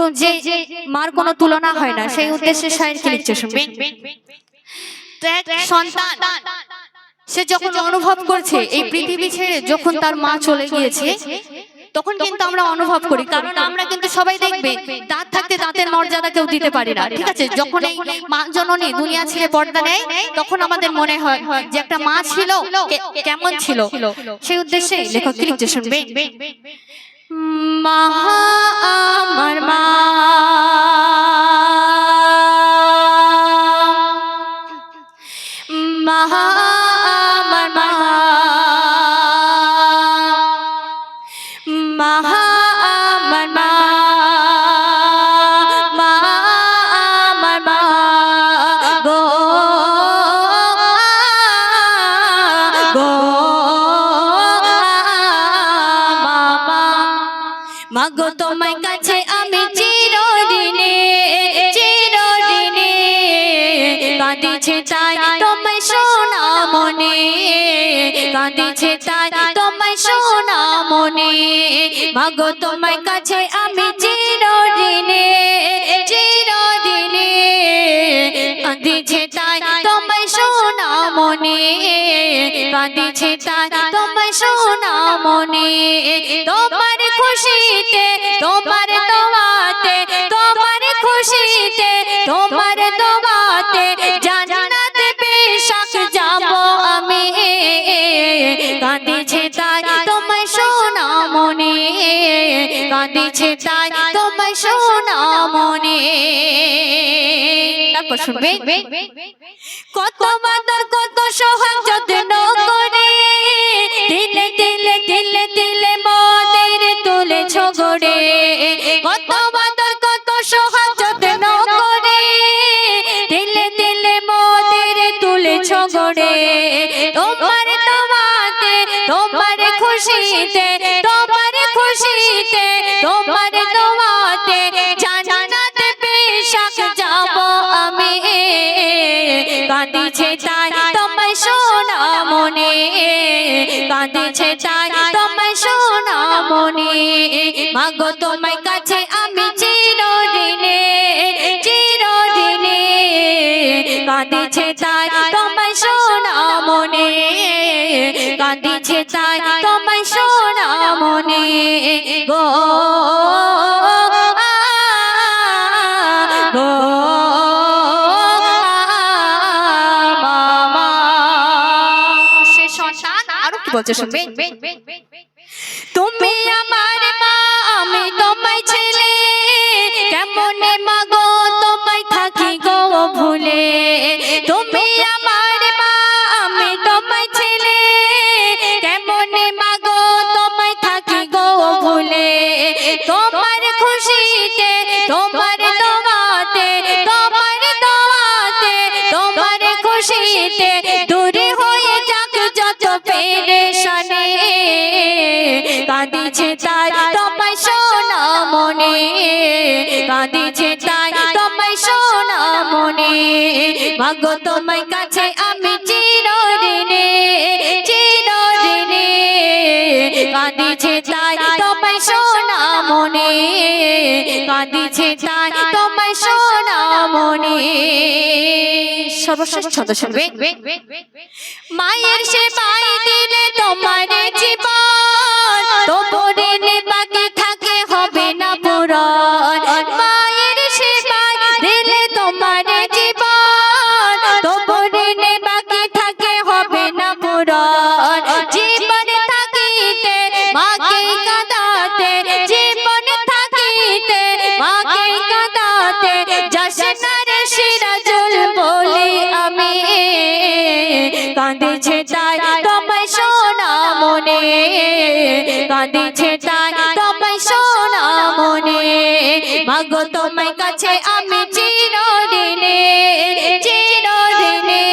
তো যে মার কোনো তুলনা হয় না সেই উদ্দেশ্যে শায়ের কি লিখছে শুনবে। তো এক সন্তান সে যখন অনুভব করছে এই পৃথিবী ছেড়ে যখন তার মা চলে গিয়েছে তখন কিন্তু আমরা অনুভব করি কারণ আমরা কিন্তু সবাই দেখবে দাঁত থাকতে দাঁতের মর্যাদা কেউ দিতে পারি না ঠিক আছে? যখন এই মা জননী দুনিয়া ছেড়ে পর্দা নেয় তখন আমাদের মনে হয় যে একটা মা ছিল কেমন ছিল? সেই উদ্দেশ্যে লেখক কি লিখছে শুনবে। মা মাগো তোমার কাছে আমি চিরদিনে চিরদিনে কাঁদিছে তাই তোমায় সোনা মনে, কাঁদিছে তাই তোমায় সোনা মনে। মাগো তোমার কাছে আমি চিরদিনে চিরদিনে কাঁদিছে তাই তোমায় সোনা মনে কাঁদিছে তাই তোমায় সোনা মনে। তোমার খুশিতে, তোমার দোয়াতে, তোমার খুশিতে, তোমার দোয়াতে জান্নাতে বেশক যাব আমি। কাঁদিছে তাই তোমায় সোনা মনে। কাঁদিছে তাই তোমায় সোনা মনে। তারপর শুনবে? কত বাদর কত সোহাগ যত্ন করে। দিলে দিলে দিলে দিলে মদের তুলে ছগড়ে কত বাদর কত সোহাগ যত্ন করে। দিলে দিলে মদের তুলে ছগড়ে তোমার তোমাতে, তোমার খুশিতে তোমার কাঁদিছে তাই তোমায় সোনা মনে, কাঁদিছে তাই তোমায় সোনা মনে। মাগো, তোমার কাছে আমি চিরদিনে চিরদিনে, কাঁদিছে তাই তোমায় সোনা মনে। কাঁদিছে তাই তোমায় সোনা মনে গো। বলছে শুনবে? তুমি আমার মা আমি তোমায় ছেলে। কেমনে মাগো তোমায় থাকি গো ভুলে? তুমি আমার মা আমি তোমায় ছেলে। কেমনে মাগো তোমায় থাকি গো ভুলে? তোমার খুশিতে তোমার দোয়াতে তোমার দোয়াতে তোমার খুশিতে কাঁদিছে তাই তোমায় সোনা মনে, কাঁদিছে তাই তোমায় সোনা মনে। ভাগ্য তোমায় কাছে আমি চিরদিনে চিরদিনে। কাঁদিছে তাই তো মনে কাঁদিছে তাই তোমায় সোনা মনে। সর্বশেষ শুনবে। মায়ের সেবাই দিলে তোমার জীবন। তোপরে বাকি কাঁদেছে তাই তোমায় সোনা মনে। মাগো তোমায় কাছে আমি চিরদিনে চিরদিনে।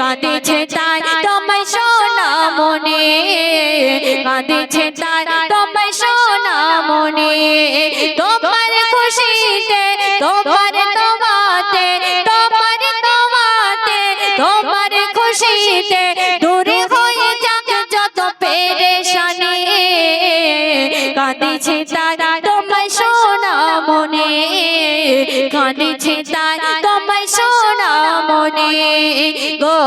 কাঁদেছে তাই তোমায় সোনা মনে। কাঁদেছে তাই তোমায় সোনা মনে। তোমার খুশিতে, তোমার তোমাতে তোমার তোমাতে তোমার খুশিতে দূরে হয়ে যাক যত পেরেশানি। কাঁদিছে তার তোমায় সোনা মনে কাঁদেছে তার তোমায় সোনা মনে গো।